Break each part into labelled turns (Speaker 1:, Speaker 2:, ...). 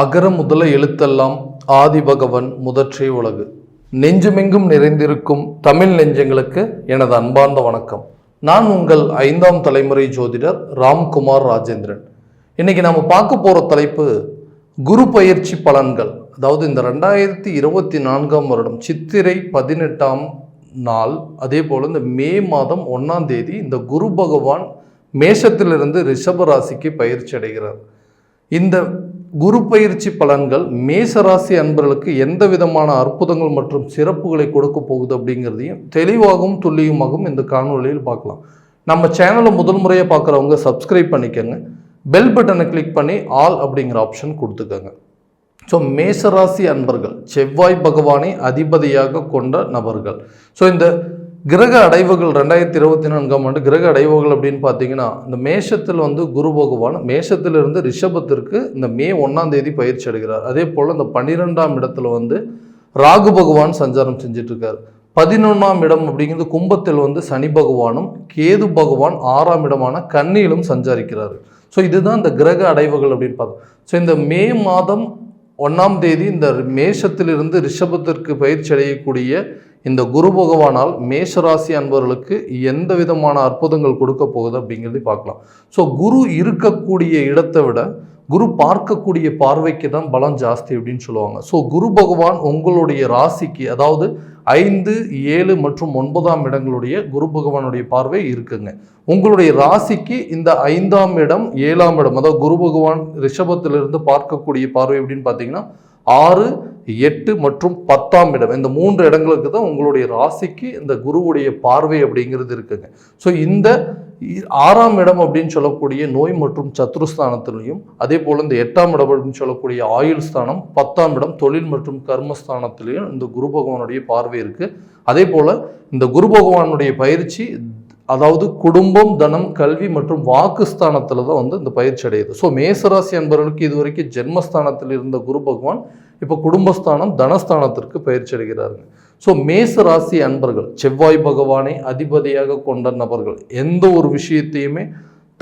Speaker 1: அகர முதல எழுத்தெல்லாம் ஆதிபகவன் முதற்றே உலகு நெஞ்சுமெங்கும் நிறைந்திருக்கும் தமிழ் நெஞ்சங்களுக்கு எனது அன்பார்ந்த வணக்கம் நான் உங்கள் ஐந்தாம் தலைமுறை ஜோதிடர் ராம்குமார் ராஜேந்திரன் இன்னைக்கு நம்ம பார்க்க போகிற தலைப்பு குரு பயிற்சி பலன்கள் அதாவது இந்த ரெண்டாயிரத்தி இருபத்தி நான்காம் வருடம் சித்திரை பதினெட்டாம் நாள் அதே போல் இந்த மே மாதம் ஒன்றாம் தேதி இந்த குரு பகவான் மேஷத்திலிருந்து ரிஷபராசிக்கு ராசிக்கு பயிற்சி அடைகிறார் இந்த குரு பயிற்சி பலன்கள் மேசராசி அன்பர்களுக்கு எந்த விதமான அற்புதங்கள் மற்றும் சிறப்புகளை கொடுக்க போகுது அப்படிங்கிறதையும் தெளிவாகவும் துல்லியமாகவும் இந்த காணொலியில் பார்க்கலாம் நம்ம சேனலை முதல் முறையாக பார்க்குறவங்க சப்ஸ்கிரைப் பண்ணிக்கோங்க பெல் பட்டனை கிளிக் பண்ணி ஆல் அப்படிங்கிற ஆப்ஷன் கொடுத்துக்கோங்க ஸோ மேசராசி அன்பர்கள் செவ்வாய் பகவானை அதிபதியாக கொண்ட நபர்கள் ஸோ இந்த கிரக அடைவுகள் ரெண்டாயிரத்தி இருபத்தி நான்காம் ஆண்டு கிரக அடைவுகள் அப்படின்னு பார்த்தீங்கன்னா இந்த மேஷத்தில் வந்து குரு பகவான் மேஷத்திலிருந்து ரிஷபத்திற்கு இந்த மே ஒன்றாம் தேதி பயிற்சி அடைகிறார் அதே போல் இந்த பன்னிரெண்டாம் இடத்துல வந்து ராகு பகவான் சஞ்சாரம் செஞ்சிட்ருக்கார் பதினொன்றாம் இடம் அப்படிங்கிறது கும்பத்தில் வந்து சனி பகவானும் கேது பகவான் ஆறாம் இடமான கண்ணியிலும் சஞ்சாரிக்கிறார் ஸோ இதுதான் இந்த கிரக அடைவுகள் அப்படின்னு பார்த்தோம் ஸோ இந்த மே மாதம் ஒன்றாம் தேதி இந்த மேஷத்திலிருந்து ரிஷபத்திற்கு பயிற்சி அடையக்கூடிய இந்த குரு பகவானால் மேஷராசி அன்பர்களுக்கு எந்த விதமான அற்புதங்கள் கொடுக்க போகுது அப்படிங்கிறதை பார்க்கலாம் ஸோ குரு இருக்கக்கூடிய இடத்தை விட குரு பார்க்கக்கூடிய பார்வைக்கு தான் பலம் ஜாஸ்தி அப்படின்னு சொல்லுவாங்க ஸோ குரு பகவான் உங்களுடைய ராசிக்கு அதாவது ஐந்து ஏழு மற்றும் ஒன்பதாம் இடங்களுடைய குரு பகவானுடைய பார்வை இருக்குங்க உங்களுடைய ராசிக்கு இந்த ஐந்தாம் இடம் ஏழாம் இடம் அதாவது குரு பகவான் ரிஷபத்திலிருந்து பார்க்கக்கூடிய பார்வை அப்படின்னு பார்த்தீங்கன்னா ஆறு எட்டு மற்றும் பத்தாம் இடம் இந்த மூன்று இடங்களுக்கு தான் உங்களுடைய ராசிக்கு இந்த குருவுடைய பார்வை அப்படிங்கிறது இருக்குங்க ஸோ இந்த ஆறாம் இடம் அப்படின்னு சொல்லக்கூடிய நோய் மற்றும் சத்ருஸ்தானத்திலையும் அதே போல் இந்த எட்டாம் இடம் அப்படின்னு சொல்லக்கூடிய ஆயுள் ஸ்தானம் பத்தாம் இடம் தொழில் மற்றும் கர்மஸ்தானத்திலையும் இந்த குரு பகவானுடைய பார்வை இருக்குது அதே போல் இந்த குரு பகவானுடைய பயிற்சி அதாவது குடும்பம் தனம் கல்வி மற்றும் வாக்குஸ்தானத்தில் தான் வந்து இந்த பயிற்சி அடையுது ஸோ மேசராசி அன்பர்களுக்கு இதுவரைக்கும் ஜென்மஸ்தானத்தில் இருந்த குரு பகவான் இப்போ குடும்பஸ்தானம் தனஸ்தானத்திற்கு பயிற்சி அடைகிறாருங்க ஸோ மேசராசி அன்பர்கள் செவ்வாய் பகவானை அதிபதியாக கொண்ட நபர்கள் எந்த ஒரு விஷயத்தையுமே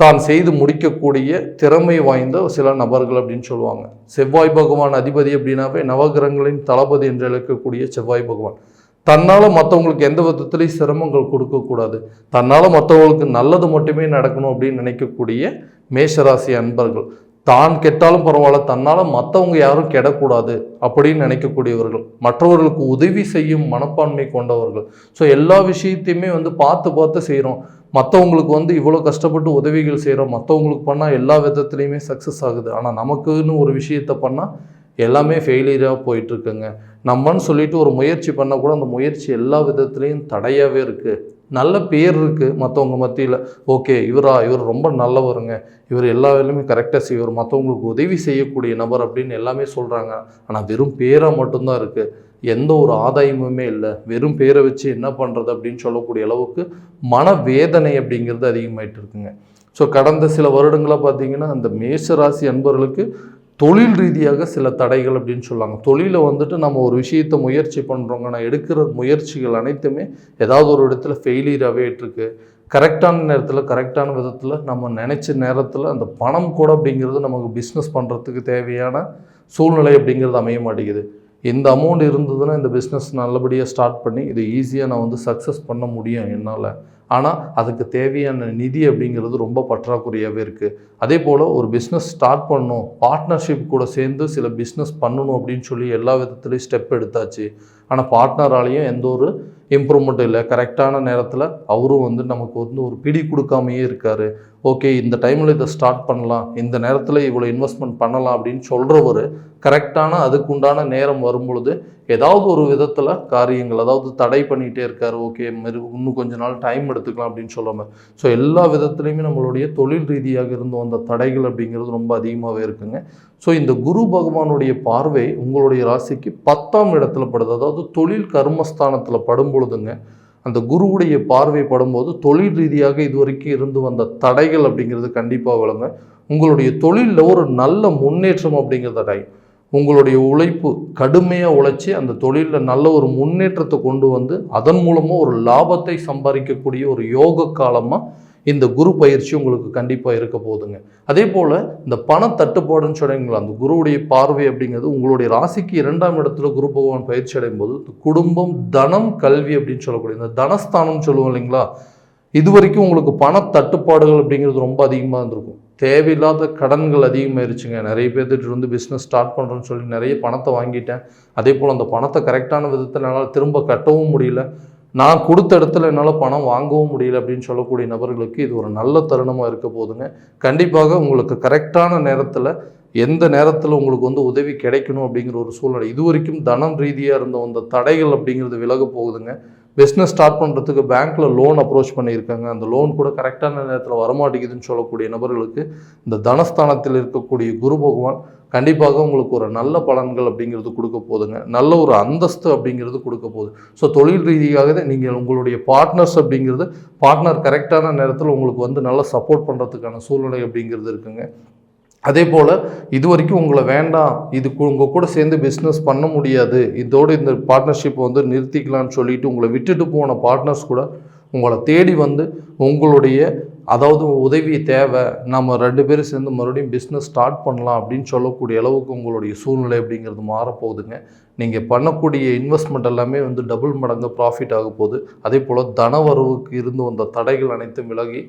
Speaker 1: தான் செய்து முடிக்கக்கூடிய திறமை வாய்ந்த சில நபர்கள் அப்படின்னு சொல்லுவாங்க செவ்வாய் பகவான் அதிபதி அப்படின்னாவே நவகிரகங்களின் தளபதி என்று அழைக்கக்கூடிய செவ்வாய் பகவான் தன்னால் மற்றவங்களுக்கு எந்த விதத்துலேயும் சிரமங்கள் கொடுக்கக்கூடாது தன்னால் மற்றவங்களுக்கு நல்லது மட்டுமே நடக்கணும் அப்படின்னு நினைக்கக்கூடிய மேஷராசி அன்பர்கள் தான் கெட்டாலும் பரவாயில்ல தன்னால் மற்றவங்க யாரும் கெடக்கூடாது அப்படின்னு நினைக்கக்கூடியவர்கள் மற்றவர்களுக்கு உதவி செய்யும் மனப்பான்மை கொண்டவர்கள் ஸோ எல்லா விஷயத்தையுமே வந்து பார்த்து பார்த்து செய்கிறோம் மற்றவங்களுக்கு வந்து இவ்வளோ கஷ்டப்பட்டு உதவிகள் செய்கிறோம் மற்றவங்களுக்கு பண்ணால் எல்லா விதத்துலேயுமே சக்ஸஸ் ஆகுது ஆனால் நமக்குன்னு ஒரு விஷயத்த பண்ணால் எல்லாமே ஃபெயிலியராக போயிட்டுருக்குங்க நம்மன்னு சொல்லிட்டு ஒரு முயற்சி பண்ணால் கூட அந்த முயற்சி எல்லா விதத்துலேயும் தடையாகவே இருக்குது நல்ல பேர் இருக்குது மற்றவங்க மத்தியில் ஓகே இவரா இவர் ரொம்ப நல்லவருங்க இவர் எல்லா வேலையுமே கரெக்டாக செய்வார் மற்றவங்களுக்கு உதவி செய்யக்கூடிய நபர் அப்படின்னு எல்லாமே சொல்கிறாங்க ஆனால் வெறும் பேராக மட்டும்தான் இருக்குது எந்த ஒரு ஆதாயமுமே இல்லை வெறும் பேரை வச்சு என்ன பண்ணுறது அப்படின்னு சொல்லக்கூடிய அளவுக்கு மனவேதனை அப்படிங்கிறது அதிகமாயிட்டு இருக்குங்க ஸோ கடந்த சில வருடங்களாக பார்த்தீங்கன்னா அந்த மேஷராசி அன்பர்களுக்கு தொழில் ரீதியாக சில தடைகள் அப்படின்னு சொல்லுவாங்க தொழிலை வந்துட்டு நம்ம ஒரு விஷயத்தை முயற்சி பண்ணுறோங்க நான் எடுக்கிற முயற்சிகள் அனைத்துமே ஏதாவது ஒரு இடத்துல ஃபெயிலியர் ஆகிட்டுருக்கு கரெக்டான நேரத்தில் கரெக்டான விதத்தில் நம்ம நினச்ச நேரத்தில் அந்த பணம் கூட அப்படிங்கிறது நமக்கு பிஸ்னஸ் பண்ணுறதுக்கு தேவையான சூழ்நிலை அப்படிங்கிறது அமைய மாட்டேங்குது இந்த அமௌண்ட் இருந்ததுன்னா இந்த பிஸ்னஸ் நல்லபடியாக ஸ்டார்ட் பண்ணி இது ஈஸியாக நான் வந்து சக்ஸஸ் பண்ண முடியும் என்னால் ஆனால் அதுக்கு தேவையான நிதி அப்படிங்கிறது ரொம்ப பற்றாக்குறையாகவே இருக்குது அதே போல் ஒரு பிஸ்னஸ் ஸ்டார்ட் பண்ணணும் பார்ட்னர்ஷிப் கூட சேர்ந்து சில பிஸ்னஸ் பண்ணணும் அப்படின்னு சொல்லி எல்லா விதத்துலேயும் ஸ்டெப் எடுத்தாச்சு ஆனால் பார்ட்னராலையும் எந்த ஒரு இம்ப்ரூவ்மெண்ட்டும் இல்லை கரெக்டான நேரத்தில் அவரும் வந்து நமக்கு வந்து ஒரு பிடி கொடுக்காமையே இருக்கார் ஓகே இந்த டைமில் இதை ஸ்டார்ட் பண்ணலாம் இந்த நேரத்தில் இவ்வளோ இன்வெஸ்ட்மெண்ட் பண்ணலாம் அப்படின்னு சொல்கிறவர் கரெக்டான அதுக்கு உண்டான நேரம் வரும்பொழுது ஏதாவது ஒரு விதத்தில் காரியங்கள் அதாவது தடை பண்ணிகிட்டே இருக்கார் ஓகே இன்னும் கொஞ்ச நாள் டைம் எடுத்துக்கலாம் அப்படின்னு சொல்லாமல் ஸோ எல்லா விதத்துலேயுமே நம்மளுடைய தொழில் ரீதியாக இருந்து வந்த தடைகள் அப்படிங்கிறது ரொம்ப அதிகமாகவே இருக்குங்க ஸோ இந்த குரு பகவானுடைய பார்வை உங்களுடைய ராசிக்கு பத்தாம் இடத்துல படுது அதாவது தொழில் கர்மஸ்தானத்தில் படும் பொழுதுங்க அந்த குருவுடைய பார்வை படும்போது தொழில் ரீதியாக இதுவரைக்கும் இருந்து வந்த தடைகள் அப்படிங்கிறது கண்டிப்பாக விளங்க உங்களுடைய தொழிலில் ஒரு நல்ல முன்னேற்றம் அப்படிங்கிறத அடையும் உங்களுடைய உழைப்பு கடுமையாக உழைச்சி அந்த தொழிலில் நல்ல ஒரு முன்னேற்றத்தை கொண்டு வந்து அதன் மூலமாக ஒரு லாபத்தை சம்பாதிக்கக்கூடிய ஒரு யோக காலமாக இந்த குரு பயிற்சி உங்களுக்கு கண்டிப்பாக இருக்க போதுங்க அதே போல் இந்த பண தட்டுப்பாடுன்னு சொன்னீங்களா அந்த குருவுடைய பார்வை அப்படிங்கிறது உங்களுடைய ராசிக்கு இரண்டாம் இடத்துல குரு பகவான் பயிற்சி அடையும் போது குடும்பம் தனம் கல்வி அப்படின்னு சொல்லக்கூடிய இந்த தனஸ்தானம் சொல்லுவோம் இல்லைங்களா இது வரைக்கும் உங்களுக்கு பண தட்டுப்பாடுகள் அப்படிங்கிறது ரொம்ப அதிகமாக இருந்திருக்கும் தேவையில்லாத கடன்கள் அதிகமாயிருச்சுங்க நிறைய பேர்த்துட்டு வந்து பிஸ்னஸ் ஸ்டார்ட் பண்ணுறேன்னு சொல்லி நிறைய பணத்தை வாங்கிட்டேன் அதே போல் அந்த பணத்தை கரெக்டான விதத்தில் என்னால் திரும்ப கட்டவும் முடியல நான் கொடுத்த இடத்துல என்னால் பணம் வாங்கவும் முடியல அப்படின்னு சொல்லக்கூடிய நபர்களுக்கு இது ஒரு நல்ல தருணமாக இருக்க போதுங்க கண்டிப்பாக உங்களுக்கு கரெக்டான நேரத்தில் எந்த நேரத்தில் உங்களுக்கு வந்து உதவி கிடைக்கணும் அப்படிங்கிற ஒரு சூழ்நிலை இது வரைக்கும் தனம் ரீதியாக இருந்த அந்த தடைகள் அப்படிங்கிறது விலக போகுதுங்க பிஸ்னஸ் ஸ்டார்ட் பண்ணுறதுக்கு பேங்க்கில் லோன் அப்ரோச் பண்ணியிருக்காங்க அந்த லோன் கூட கரெக்டான நேரத்தில் வரமாட்டேங்குதுன்னு சொல்லக்கூடிய நபர்களுக்கு இந்த தனஸ்தானத்தில் இருக்கக்கூடிய குரு பகவான் கண்டிப்பாக உங்களுக்கு ஒரு நல்ல பலன்கள் அப்படிங்கிறது கொடுக்க போதுங்க நல்ல ஒரு அந்தஸ்து அப்படிங்கிறது கொடுக்க போகுது ஸோ தொழில் ரீதியாக நீங்கள் உங்களுடைய பார்ட்னர்ஸ் அப்படிங்கிறது பார்ட்னர் கரெக்டான நேரத்தில் உங்களுக்கு வந்து நல்லா சப்போர்ட் பண்ணுறதுக்கான சூழ்நிலை அப்படிங்கிறது இருக்குங்க அதே போல் இது வரைக்கும் உங்களை வேண்டாம் இது உங்கள் கூட சேர்ந்து பிஸ்னஸ் பண்ண முடியாது இதோடு இந்த பார்ட்னர்ஷிப்பை வந்து நிறுத்திக்கலான்னு சொல்லிட்டு உங்களை விட்டுட்டு போன பார்ட்னர்ஸ் கூட உங்களை தேடி வந்து உங்களுடைய அதாவது உதவி தேவை நம்ம ரெண்டு பேரும் சேர்ந்து மறுபடியும் பிஸ்னஸ் ஸ்டார்ட் பண்ணலாம் அப்படின்னு சொல்லக்கூடிய அளவுக்கு உங்களுடைய சூழ்நிலை அப்படிங்கிறது மாறப்போகுதுங்க நீங்கள் பண்ணக்கூடிய இன்வெஸ்ட்மெண்ட் எல்லாமே வந்து டபுள் மடங்கு ப்ராஃபிட் ஆக போகுது அதே போல் தனவரவுக்கு இருந்து வந்த தடைகள் அனைத்தும் விலகி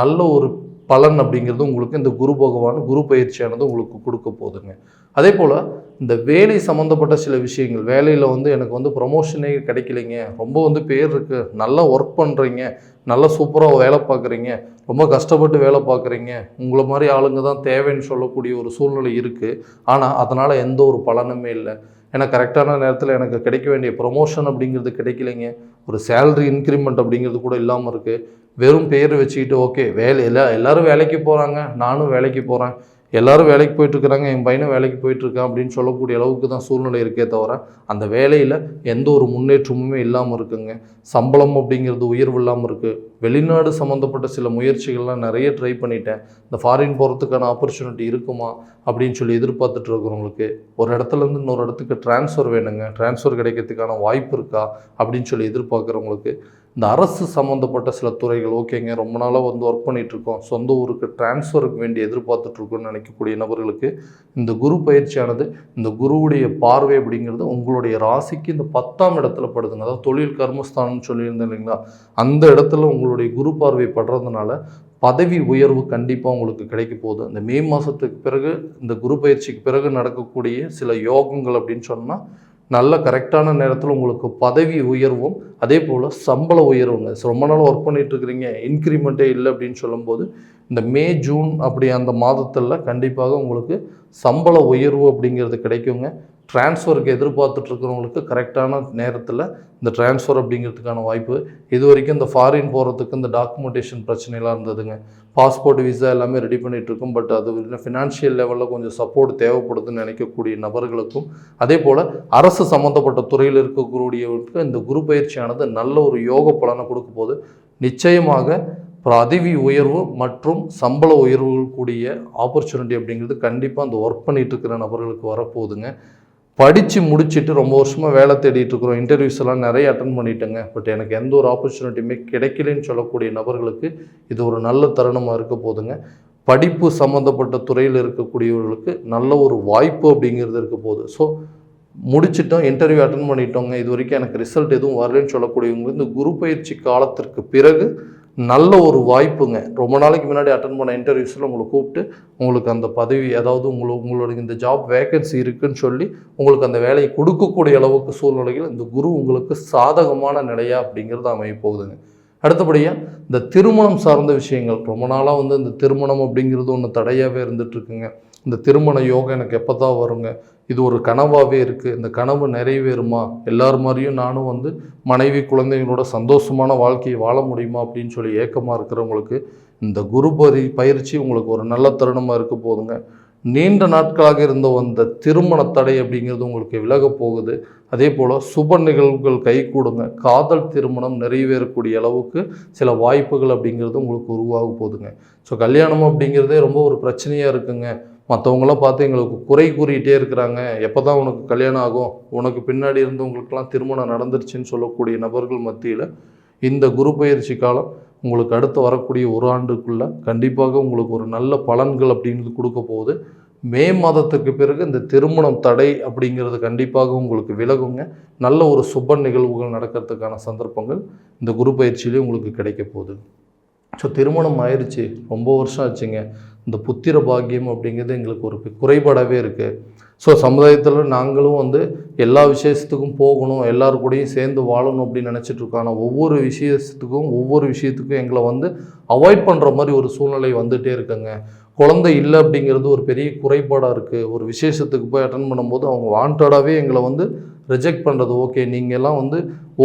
Speaker 1: நல்ல ஒரு பலன் அப்படிங்கிறது உங்களுக்கு இந்த குரு பகவான் குரு பயிற்சியானது உங்களுக்கு கொடுக்க போகுதுங்க அதே போல் இந்த வேலை சம்மந்தப்பட்ட சில விஷயங்கள் வேலையில் வந்து எனக்கு வந்து ப்ரொமோஷனே கிடைக்கலைங்க ரொம்ப வந்து பேர் இருக்குது நல்லா ஒர்க் பண்ணுறீங்க நல்லா சூப்பராக வேலை பார்க்குறீங்க ரொம்ப கஷ்டப்பட்டு வேலை பார்க்குறீங்க உங்களை மாதிரி ஆளுங்க தான் தேவைன்னு சொல்லக்கூடிய ஒரு சூழ்நிலை இருக்குது ஆனால் அதனால் எந்த ஒரு பலனுமே இல்லை ஏன்னா கரெக்டான நேரத்தில் எனக்கு கிடைக்க வேண்டிய ப்ரொமோஷன் அப்படிங்கிறது கிடைக்கலைங்க ஒரு சேல்ரி இன்க்ரிமெண்ட் அப்படிங்கிறது கூட இல்லாமல் இருக்குது வெறும் பேர் வச்சுக்கிட்டு ஓகே வேலை எல்லா எல்லோரும் வேலைக்கு போகிறாங்க நானும் வேலைக்கு போகிறேன் எல்லாரும் வேலைக்கு போயிட்டுருக்குறாங்க என் பையனும் வேலைக்கு போயிட்டுருக்கான் அப்படின்னு சொல்லக்கூடிய அளவுக்கு தான் சூழ்நிலை இருக்கே தவிர அந்த வேலையில் எந்த ஒரு முன்னேற்றமுமே இல்லாமல் இருக்குங்க சம்பளம் அப்படிங்கிறது உயர்வு இல்லாமல் இருக்குது வெளிநாடு சம்மந்தப்பட்ட சில முயற்சிகள்லாம் நிறைய ட்ரை பண்ணிட்டேன் இந்த ஃபாரின் போகிறதுக்கான ஆப்பர்ச்சுனிட்டி இருக்குமா அப்படின்னு சொல்லி எதிர்பார்த்துட்டு இருக்கிறவங்களுக்கு ஒரு இடத்துலேருந்து இன்னொரு இடத்துக்கு டிரான்ஸ்ஃபர் வேணுங்க டிரான்ஸ்ஃபர் கிடைக்கிறதுக்கான வாய்ப்பு இருக்கா அப்படின்னு சொல்லி எதிர்பார்க்குறவங்களுக்கு இந்த அரசு சம்மந்தப்பட்ட சில துறைகள் ஓகேங்க ரொம்ப நாளாக வந்து ஒர்க் பண்ணிகிட்ருக்கோம் சொந்த ஊருக்கு டிரான்ஸ்ஃபருக்கு வேண்டி எதிர்பார்த்துட்ருக்கோன்னு நினைக்கக்கூடிய நபர்களுக்கு இந்த குரு பயிற்சியானது இந்த குருவுடைய பார்வை அப்படிங்கிறது உங்களுடைய ராசிக்கு இந்த பத்தாம் இடத்துல படுதுங்க அதாவது தொழில் கர்மஸ்தானம்னு சொல்லியிருந்தேன் இல்லைங்களா அந்த இடத்துல உங்களுடைய குரு பார்வை படுறதுனால பதவி உயர்வு கண்டிப்பாக உங்களுக்கு கிடைக்க போகுது இந்த மே மாதத்துக்கு பிறகு இந்த குரு பயிற்சிக்கு பிறகு நடக்கக்கூடிய சில யோகங்கள் அப்படின்னு சொன்னால் நல்ல கரெக்டான நேரத்தில் உங்களுக்கு பதவி உயர்வும் அதே போல் சம்பள உயர்வுங்க ரொம்ப நாள் ஒர்க் பண்ணிகிட்ருக்குறீங்க இன்க்ரிமெண்ட்டே இல்லை அப்படின்னு சொல்லும்போது இந்த மே ஜூன் அப்படி அந்த மாதத்தில் கண்டிப்பாக உங்களுக்கு சம்பள உயர்வு அப்படிங்கிறது கிடைக்குங்க டிரான்ஸ்ஃபருக்கு எதிர்பார்த்துட்ருக்கிறவங்களுக்கு கரெக்டான நேரத்தில் இந்த டிரான்ஸ்ஃபர் அப்படிங்கிறதுக்கான வாய்ப்பு இது வரைக்கும் இந்த ஃபாரின் போகிறதுக்கு இந்த டாக்குமெண்டேஷன் பிரச்சனைலாம் இருந்ததுங்க பாஸ்போர்ட் விசா எல்லாமே ரெடி பண்ணிகிட்ருக்கோம் பட் அது ஃபினான்ஷியல் லெவலில் கொஞ்சம் சப்போர்ட் தேவைப்படுதுன்னு நினைக்கக்கூடிய நபர்களுக்கும் அதே போல் அரசு சம்மந்தப்பட்ட துறையில் இருக்கக்கூடியவர்களுக்கு இந்த குரு பயிற்சியானது நல்ல ஒரு யோக பலனை கொடுக்கும் போது நிச்சயமாக அதிவி உயர்வு மற்றும் சம்பள உயர்வுகள் கூடிய ஆப்பர்ச்சுனிட்டி அப்படிங்கிறது கண்டிப்பாக அந்த ஒர்க் பண்ணிகிட்டு இருக்கிற நபர்களுக்கு வரப்போகுதுங்க படித்து முடிச்சுட்டு ரொம்ப வருஷமாக வேலை தேடிட்டு இருக்கிறோம் இன்டர்வியூஸ் எல்லாம் நிறைய அட்டன் பண்ணிட்டேங்க பட் எனக்கு எந்த ஒரு ஆப்பர்ச்சுனிட்டியுமே கிடைக்கலன்னு சொல்லக்கூடிய நபர்களுக்கு இது ஒரு நல்ல தருணமாக இருக்க போதுங்க படிப்பு சம்மந்தப்பட்ட துறையில் இருக்கக்கூடியவர்களுக்கு நல்ல ஒரு வாய்ப்பு அப்படிங்கிறது இருக்க போகுது ஸோ முடிச்சிட்டோம் இன்டர்வியூ அட்டன் பண்ணிட்டோங்க இது வரைக்கும் எனக்கு ரிசல்ட் எதுவும் வரலன்னு சொல்லக்கூடியவங்க இந்த குரு பயிற்சி காலத்திற்கு பிறகு நல்ல ஒரு வாய்ப்புங்க ரொம்ப நாளைக்கு முன்னாடி அட்டன் பண்ண இன்டர்வியூஸில் உங்களை கூப்பிட்டு உங்களுக்கு அந்த பதவி அதாவது உங்களுக்கு உங்களுடைய இந்த ஜாப் வேகன்சி இருக்குன்னு சொல்லி உங்களுக்கு அந்த வேலையை கொடுக்கக்கூடிய அளவுக்கு சூழ்நிலையில் இந்த குரு உங்களுக்கு சாதகமான நிலையா அப்படிங்கிறது அமைய போகுதுங்க அடுத்தபடியாக இந்த திருமணம் சார்ந்த விஷயங்கள் ரொம்ப நாளாக வந்து இந்த திருமணம் அப்படிங்கிறது ஒன்று தடையாகவே இருந்துகிட்ருக்குங்க இந்த திருமண யோகம் எனக்கு எப்போ தான் வருங்க இது ஒரு கனவாகவே இருக்குது இந்த கனவு நிறைவேறுமா எல்லார் மாதிரியும் நானும் வந்து மனைவி குழந்தைங்களோட சந்தோஷமான வாழ்க்கையை வாழ முடியுமா அப்படின்னு சொல்லி ஏக்கமாக இருக்கிறவங்களுக்கு இந்த குரு பரி பயிற்சி உங்களுக்கு ஒரு நல்ல தருணமாக இருக்க போதுங்க நீண்ட நாட்களாக இருந்த அந்த திருமண தடை அப்படிங்கிறது உங்களுக்கு விலக போகுது அதே போல் சுப நிகழ்வுகள் கை கூடுங்க காதல் திருமணம் நிறைவேறக்கூடிய அளவுக்கு சில வாய்ப்புகள் அப்படிங்கிறது உங்களுக்கு உருவாக போகுதுங்க ஸோ கல்யாணம் அப்படிங்கிறதே ரொம்ப ஒரு பிரச்சனையாக இருக்குங்க மற்றவங்களாம் பார்த்து எங்களுக்கு குறை கூறிகிட்டே இருக்கிறாங்க எப்போ தான் உனக்கு கல்யாணம் ஆகும் உனக்கு பின்னாடி இருந்தவங்களுக்கெல்லாம் திருமணம் நடந்துருச்சுன்னு சொல்லக்கூடிய நபர்கள் மத்தியில் இந்த குரு பயிற்சி காலம் உங்களுக்கு அடுத்து வரக்கூடிய ஒரு ஆண்டுக்குள்ளே கண்டிப்பாக உங்களுக்கு ஒரு நல்ல பலன்கள் அப்படிங்கிறது கொடுக்க போகுது மே மாதத்துக்கு பிறகு இந்த திருமணம் தடை அப்படிங்கிறது கண்டிப்பாக உங்களுக்கு விலகுங்க நல்ல ஒரு சுப நிகழ்வுகள் நடக்கிறதுக்கான சந்தர்ப்பங்கள் இந்த குரு பயிற்சியிலேயே உங்களுக்கு கிடைக்க போகுது ஸோ திருமணம் ஆயிடுச்சு ரொம்ப வருஷம் ஆச்சுங்க இந்த புத்திர பாக்கியம் அப்படிங்கிறது எங்களுக்கு ஒரு குறைபாடாகவே இருக்குது ஸோ சமுதாயத்தில் நாங்களும் வந்து எல்லா விஷயத்துக்கும் போகணும் எல்லாரு கூடயும் சேர்ந்து வாழணும் அப்படின்னு நினச்சிட்ருக்கோம் ஒவ்வொரு விஷயத்துக்கும் ஒவ்வொரு விஷயத்துக்கும் எங்களை வந்து அவாய்ட் பண்ணுற மாதிரி ஒரு சூழ்நிலை வந்துகிட்டே இருக்குங்க குழந்தை இல்லை அப்படிங்கிறது ஒரு பெரிய குறைபாடாக இருக்குது ஒரு விசேஷத்துக்கு போய் அட்டன் பண்ணும்போது அவங்க வாண்டடாகவே எங்களை வந்து ரிஜெக்ட் பண்ணுறது ஓகே நீங்கள்லாம் வந்து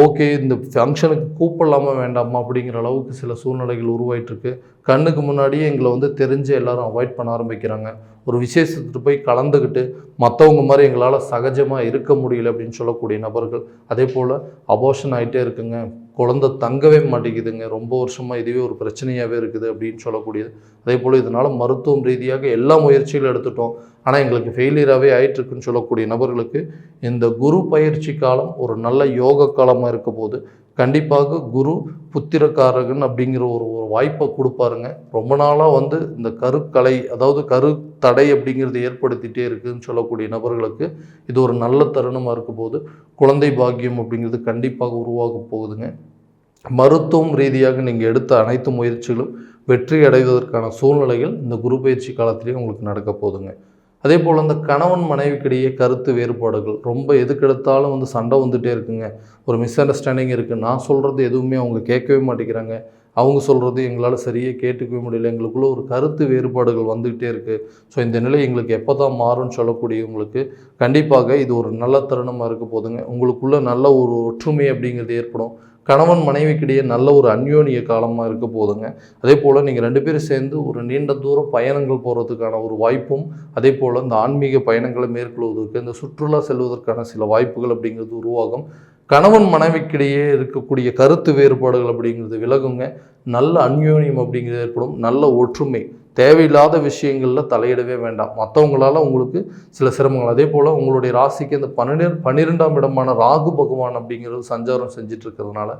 Speaker 1: ஓகே இந்த ஃபங்க்ஷனுக்கு கூப்பிடலாமா வேண்டாமா அப்படிங்கிற அளவுக்கு சில சூழ்நிலைகள் உருவாயிட்டுருக்கு கண்ணுக்கு முன்னாடியே எங்களை வந்து தெரிஞ்சு எல்லாரும் அவாய்ட் பண்ண ஆரம்பிக்கிறாங்க ஒரு விசேஷத்துக்கு போய் கலந்துக்கிட்டு மற்றவங்க மாதிரி எங்களால் சகஜமாக இருக்க முடியல அப்படின்னு சொல்லக்கூடிய நபர்கள் அதே போல் அபோஷன் ஆகிட்டே இருக்குங்க குழந்தை தங்கவே மாட்டேங்குதுங்க ரொம்ப வருஷமாக இதுவே ஒரு பிரச்சனையாகவே இருக்குது அப்படின்னு சொல்லக்கூடியது அதே போல் இதனால் மருத்துவம் ரீதியாக எல்லா முயற்சிகளும் எடுத்துட்டோம் ஆனால் எங்களுக்கு ஃபெயிலியராகவே ஆயிட்டுருக்குன்னு சொல்லக்கூடிய நபர்களுக்கு இந்த குரு பயிற்சி காலம் ஒரு நல்ல யோக காலமாக இருக்க போது கண்டிப்பாக குரு புத்திரக்காரகன் அப்படிங்கிற ஒரு ஒரு வாய்ப்பை கொடுப்பாருங்க ரொம்ப நாளாக வந்து இந்த கருக்கலை அதாவது கரு தடை அப்படிங்கிறது ஏற்படுத்திகிட்டே இருக்குதுன்னு சொல்லக்கூடிய நபர்களுக்கு இது ஒரு நல்ல தருணமாக இருக்கும் போது குழந்தை பாக்கியம் அப்படிங்கிறது கண்டிப்பாக உருவாக போகுதுங்க மருத்துவம் ரீதியாக நீங்கள் எடுத்த அனைத்து முயற்சிகளும் வெற்றி அடைவதற்கான சூழ்நிலைகள் இந்த குரு பயிற்சி காலத்திலேயே உங்களுக்கு நடக்க போதுங்க அதே போல் இந்த கணவன் மனைவிக்கிடையே கருத்து வேறுபாடுகள் ரொம்ப எதுக்கெடுத்தாலும் வந்து சண்டை வந்துகிட்டே இருக்குங்க ஒரு மிஸ் அண்டர்ஸ்டாண்டிங் இருக்குது நான் சொல்கிறது எதுவுமே அவங்க கேட்கவே மாட்டேங்கிறாங்க அவங்க சொல்கிறது எங்களால் சரியாக கேட்டுக்கவே முடியல எங்களுக்குள்ள ஒரு கருத்து வேறுபாடுகள் வந்துக்கிட்டே இருக்குது ஸோ இந்த நிலை எங்களுக்கு எப்போ தான் மாறும்னு சொல்லக்கூடியவங்களுக்கு கண்டிப்பாக இது ஒரு நல்ல தருணமாக இருக்க போதுங்க உங்களுக்குள்ளே நல்ல ஒரு ஒற்றுமை அப்படிங்கிறது ஏற்படும் கணவன் மனைவிக்கிடையே நல்ல ஒரு அந்யோனிய காலமாக இருக்க போதுங்க அதே போல் நீங்கள் ரெண்டு பேரும் சேர்ந்து ஒரு நீண்ட தூரம் பயணங்கள் போகிறதுக்கான ஒரு வாய்ப்பும் அதே போல் இந்த ஆன்மீக பயணங்களை மேற்கொள்வதற்கு இந்த சுற்றுலா செல்வதற்கான சில வாய்ப்புகள் அப்படிங்கிறது உருவாகும் கணவன் மனைவிக்கிடையே இருக்கக்கூடிய கருத்து வேறுபாடுகள் அப்படிங்கிறது விலகுங்க நல்ல அந்யோன்யம் அப்படிங்கிறது ஏற்படும் நல்ல ஒற்றுமை தேவையில்லாத விஷயங்களில் தலையிடவே வேண்டாம் மற்றவங்களால் உங்களுக்கு சில சிரமங்கள் அதே போல் உங்களுடைய ராசிக்கு இந்த பன்னெண்டு பன்னிரெண்டாம் இடமான ராகு பகவான் அப்படிங்கிறது சஞ்சாரம் செஞ்சுட்டு இருக்கிறதுனால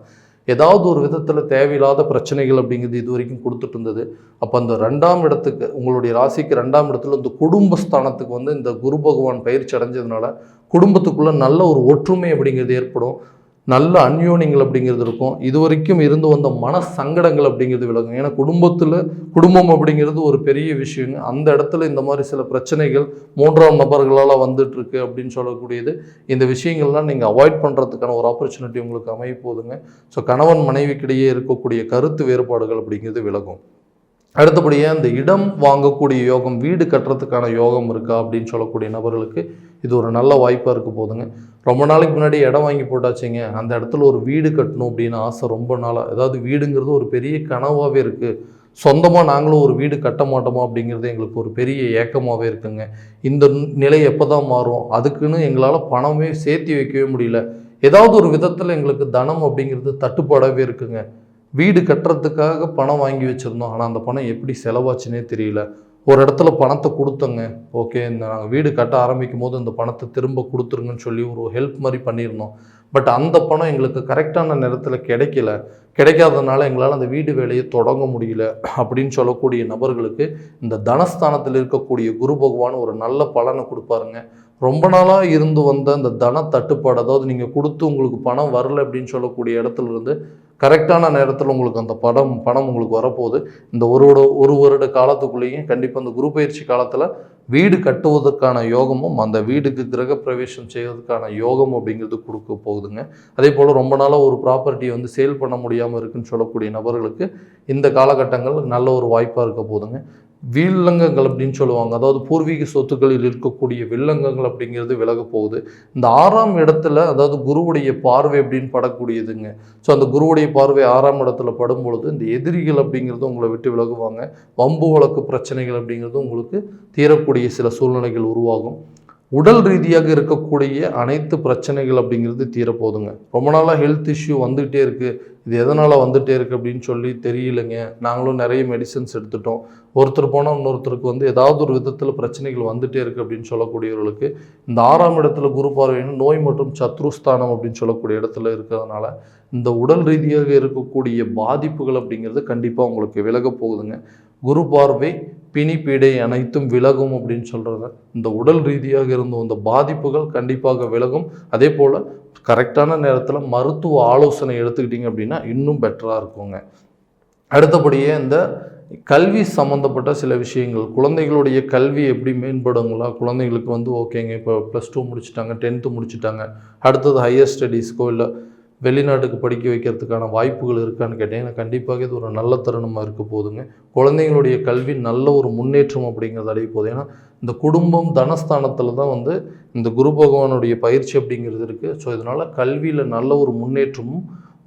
Speaker 1: ஏதாவது ஒரு விதத்தில் தேவையில்லாத பிரச்சனைகள் அப்படிங்கிறது இது வரைக்கும் கொடுத்துட்டு இருந்தது அப்போ அந்த ரெண்டாம் இடத்துக்கு உங்களுடைய ராசிக்கு ரெண்டாம் இடத்துல இந்த குடும்பஸ்தானத்துக்கு வந்து இந்த குரு பகவான் பயிற்சி அடைஞ்சதுனால குடும்பத்துக்குள்ளே நல்ல ஒரு ஒற்றுமை அப்படிங்கிறது ஏற்படும் நல்ல அன்யோனிங்கள் அப்படிங்கிறது இருக்கும் இது வரைக்கும் இருந்து வந்த மன சங்கடங்கள் அப்படிங்கிறது விலகும் ஏன்னா குடும்பத்தில் குடும்பம் அப்படிங்கிறது ஒரு பெரிய விஷயங்க அந்த இடத்துல இந்த மாதிரி சில பிரச்சனைகள் மூன்றாம் நபர்களால் வந்துட்டுருக்கு அப்படின்னு சொல்லக்கூடியது இந்த விஷயங்கள்லாம் நீங்கள் அவாய்ட் பண்ணுறதுக்கான ஒரு ஆப்பர்ச்சுனிட்டி உங்களுக்கு அமைய போதுங்க ஸோ கணவன் மனைவிக்கிடையே இருக்கக்கூடிய கருத்து வேறுபாடுகள் அப்படிங்கிறது விலகும் அடுத்தபடியாக இந்த இடம் வாங்கக்கூடிய யோகம் வீடு கட்டுறதுக்கான யோகம் இருக்கா அப்படின்னு சொல்லக்கூடிய நபர்களுக்கு இது ஒரு நல்ல வாய்ப்பாக இருக்க போதுங்க ரொம்ப நாளைக்கு முன்னாடி இடம் வாங்கி போட்டாச்சுங்க அந்த இடத்துல ஒரு வீடு கட்டணும் அப்படின்னு ஆசை ரொம்ப நாளாக ஏதாவது வீடுங்கிறது ஒரு பெரிய கனவாகவே இருக்குது சொந்தமாக நாங்களும் ஒரு வீடு கட்ட மாட்டோமா அப்படிங்கிறது எங்களுக்கு ஒரு பெரிய ஏக்கமாகவே இருக்குங்க இந்த நிலை எப்போ தான் மாறும் அதுக்குன்னு எங்களால் பணமே சேர்த்து வைக்கவே முடியல ஏதாவது ஒரு விதத்தில் எங்களுக்கு தனம் அப்படிங்கிறது தட்டுப்பாடாகவே இருக்குங்க வீடு கட்டுறதுக்காக பணம் வாங்கி வச்சுருந்தோம் ஆனால் அந்த பணம் எப்படி செலவாச்சுன்னே தெரியல ஒரு இடத்துல பணத்தை கொடுத்தோங்க ஓகே இந்த நாங்கள் வீடு கட்ட ஆரம்பிக்கும் போது இந்த பணத்தை திரும்ப கொடுத்துருங்கன்னு சொல்லி ஒரு ஹெல்ப் மாதிரி பண்ணியிருந்தோம் பட் அந்த பணம் எங்களுக்கு கரெக்டான நேரத்தில் கிடைக்கல கிடைக்காததுனால எங்களால் அந்த வீடு வேலையை தொடங்க முடியல அப்படின்னு சொல்லக்கூடிய நபர்களுக்கு இந்த தனஸ்தானத்தில் இருக்கக்கூடிய குரு பகவான் ஒரு நல்ல பலனை கொடுப்பாருங்க ரொம்ப நாளாக இருந்து வந்த இந்த தன தட்டுப்பாடு அதாவது நீங்கள் கொடுத்து உங்களுக்கு பணம் வரல அப்படின்னு சொல்லக்கூடிய இடத்துல இருந்து கரெக்டான நேரத்தில் உங்களுக்கு அந்த படம் பணம் உங்களுக்கு வரப்போகுது இந்த ஒரு ஒரு வருட காலத்துக்குள்ளேயும் கண்டிப்பாக அந்த குரு பயிற்சி காலத்தில் வீடு கட்டுவதற்கான யோகமும் அந்த வீடுக்கு கிரக பிரவேசம் செய்வதற்கான யோகம் அப்படிங்கிறது கொடுக்க போகுதுங்க அதே போல் ரொம்ப நாளாக ஒரு ப்ராப்பர்ட்டியை வந்து சேல் பண்ண முடியாமல் இருக்குன்னு சொல்லக்கூடிய நபர்களுக்கு இந்த காலகட்டங்கள் நல்ல ஒரு வாய்ப்பாக இருக்க போகுதுங்க வில்லங்கங்கள் அப்படின்னு சொல்லுவாங்க அதாவது பூர்வீக சொத்துக்களில் இருக்கக்கூடிய வில்லங்கங்கள் அப்படிங்கிறது விலக போகுது இந்த ஆறாம் இடத்துல அதாவது குருவுடைய பார்வை அப்படின்னு படக்கூடியதுங்க ஸோ அந்த குருவுடைய பார்வை ஆறாம் இடத்துல படும் பொழுது இந்த எதிரிகள் அப்படிங்கிறது உங்களை விட்டு விலகுவாங்க வம்பு வழக்கு பிரச்சனைகள் அப்படிங்கிறது உங்களுக்கு தீரக்கூடிய சில சூழ்நிலைகள் உருவாகும் உடல் ரீதியாக இருக்கக்கூடிய அனைத்து பிரச்சனைகள் அப்படிங்கிறது தீரப்போதுங்க ரொம்ப நாளாக ஹெல்த் இஷ்யூ வந்துகிட்டே இருக்குது இது எதனால் வந்துகிட்டே இருக்குது அப்படின்னு சொல்லி தெரியலைங்க நாங்களும் நிறைய மெடிசன்ஸ் எடுத்துட்டோம் ஒருத்தர் போனால் இன்னொருத்தருக்கு வந்து ஏதாவது ஒரு விதத்தில் பிரச்சனைகள் வந்துகிட்டே இருக்குது அப்படின்னு சொல்லக்கூடியவர்களுக்கு இந்த ஆறாம் இடத்துல குரு பார்வையினும் நோய் மற்றும் சத்ருஸ்தானம் அப்படின்னு சொல்லக்கூடிய இடத்துல இருக்கிறதுனால இந்த உடல் ரீதியாக இருக்கக்கூடிய பாதிப்புகள் அப்படிங்கிறது கண்டிப்பாக உங்களுக்கு விலக போகுதுங்க குரு பார்வை பிணி பீடை அனைத்தும் விலகும் அப்படின்னு சொல்கிறத இந்த உடல் ரீதியாக இருந்த அந்த பாதிப்புகள் கண்டிப்பாக விலகும் அதே போல் கரெக்டான நேரத்தில் மருத்துவ ஆலோசனை எடுத்துக்கிட்டிங்க அப்படின்னா இன்னும் பெட்டராக இருக்குங்க அடுத்தபடியே இந்த கல்வி சம்மந்தப்பட்ட சில விஷயங்கள் குழந்தைகளுடைய கல்வி எப்படி மேம்படுங்களா குழந்தைங்களுக்கு வந்து ஓகேங்க இப்போ ப்ளஸ் டூ முடிச்சுட்டாங்க டென்த்து முடிச்சுட்டாங்க அடுத்தது ஹையர் ஸ்டடீஸ்க்கோ இல்லை வெளிநாட்டுக்கு படிக்க வைக்கிறதுக்கான வாய்ப்புகள் இருக்கான்னு கேட்டிங்கன்னா கண்டிப்பாக இது ஒரு நல்ல தருணமாக இருக்க போதுங்க குழந்தைங்களுடைய கல்வி நல்ல ஒரு முன்னேற்றம் அப்படிங்கிறது அடைய போகுது ஏன்னா இந்த குடும்பம் தனஸ்தானத்தில் தான் வந்து இந்த குரு பகவானுடைய பயிற்சி அப்படிங்கிறது இருக்குது ஸோ இதனால் கல்வியில் நல்ல ஒரு முன்னேற்றமும்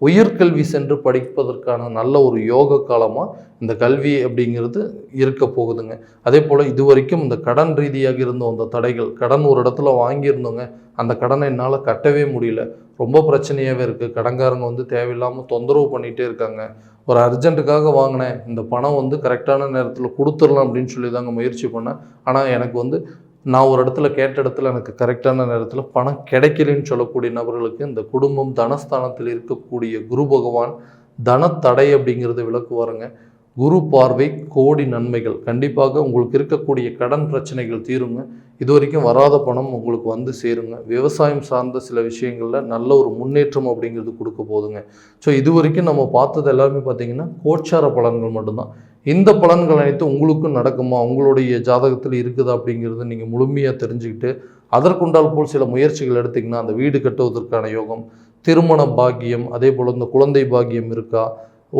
Speaker 1: உயர்கல்வி சென்று படிப்பதற்கான நல்ல ஒரு யோக காலமாக இந்த கல்வி அப்படிங்கிறது இருக்க போகுதுங்க அதே போல் இதுவரைக்கும் இந்த கடன் ரீதியாக இருந்த அந்த தடைகள் கடன் ஒரு இடத்துல வாங்கியிருந்தோங்க அந்த கடனை என்னால் கட்டவே முடியல ரொம்ப பிரச்சனையாகவே இருக்குது கடன்காரங்க வந்து தேவையில்லாமல் தொந்தரவு பண்ணிகிட்டே இருக்காங்க ஒரு அர்ஜென்ட்டுக்காக வாங்கினேன் இந்த பணம் வந்து கரெக்டான நேரத்தில் கொடுத்துடலாம் அப்படின்னு சொல்லி தாங்க முயற்சி பண்ணேன் ஆனால் எனக்கு வந்து நான் ஒரு இடத்துல கேட்ட இடத்துல எனக்கு கரெக்டான நேரத்தில் பணம் கிடைக்கலன்னு சொல்லக்கூடிய நபர்களுக்கு இந்த குடும்பம் தனஸ்தானத்தில் இருக்கக்கூடிய குரு பகவான் தனத்தடை அப்படிங்கிறத விளக்குவாருங்க குரு பார்வை கோடி நன்மைகள் கண்டிப்பாக உங்களுக்கு இருக்கக்கூடிய கடன் பிரச்சனைகள் தீருங்க இது வரைக்கும் வராத பணம் உங்களுக்கு வந்து சேருங்க விவசாயம் சார்ந்த சில விஷயங்களில் நல்ல ஒரு முன்னேற்றம் அப்படிங்கிறது கொடுக்க போதுங்க ஸோ இது வரைக்கும் நம்ம பார்த்தது எல்லாருமே பார்த்தீங்கன்னா கோச்சார பலன்கள் மட்டும்தான் இந்த பலன்கள் அனைத்தும் உங்களுக்கும் நடக்குமா உங்களுடைய ஜாதகத்தில் இருக்குதா அப்படிங்கிறது நீங்கள் முழுமையாக தெரிஞ்சுக்கிட்டு அதற்குண்டால் போல் சில முயற்சிகள் எடுத்திங்கன்னா அந்த வீடு கட்டுவதற்கான யோகம் திருமண பாக்கியம் அதே போல் இந்த குழந்தை பாக்கியம் இருக்கா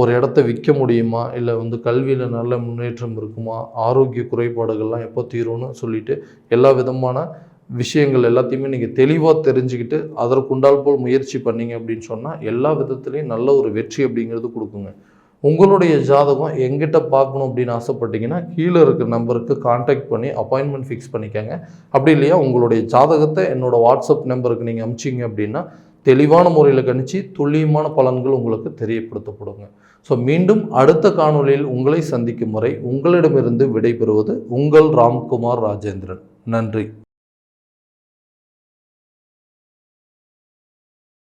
Speaker 1: ஒரு இடத்த விற்க முடியுமா இல்லை வந்து கல்வியில் நல்ல முன்னேற்றம் இருக்குமா ஆரோக்கிய குறைபாடுகள்லாம் எப்போ தீரும்னு சொல்லிவிட்டு எல்லா விதமான விஷயங்கள் எல்லாத்தையுமே நீங்கள் தெளிவாக தெரிஞ்சுக்கிட்டு அதற்குண்டால் போல் முயற்சி பண்ணீங்க அப்படின்னு சொன்னால் எல்லா விதத்துலேயும் நல்ல ஒரு வெற்றி அப்படிங்கிறது கொடுக்குங்க உங்களுடைய ஜாதகம் எங்கிட்ட பார்க்கணும் அப்படின்னு ஆசைப்பட்டீங்கன்னா கீழே இருக்கிற நம்பருக்கு காண்டாக்ட் பண்ணி அப்பாயின்மெண்ட் ஃபிக்ஸ் பண்ணிக்கோங்க அப்படி இல்லையா உங்களுடைய ஜாதகத்தை என்னோடய வாட்ஸ்அப் நம்பருக்கு நீங்கள் அமிச்சிங்க அப்படின்னா தெளிவான முறையில் கணிச்சு துல்லியமான பலன்கள் உங்களுக்கு தெரியப்படுத்தப்படுங்க ஸோ மீண்டும் அடுத்த காணொலியில் உங்களை சந்திக்கும் வரை உங்களிடமிருந்து விடைபெறுவது உங்கள் ராம்குமார் ராஜேந்திரன் நன்றி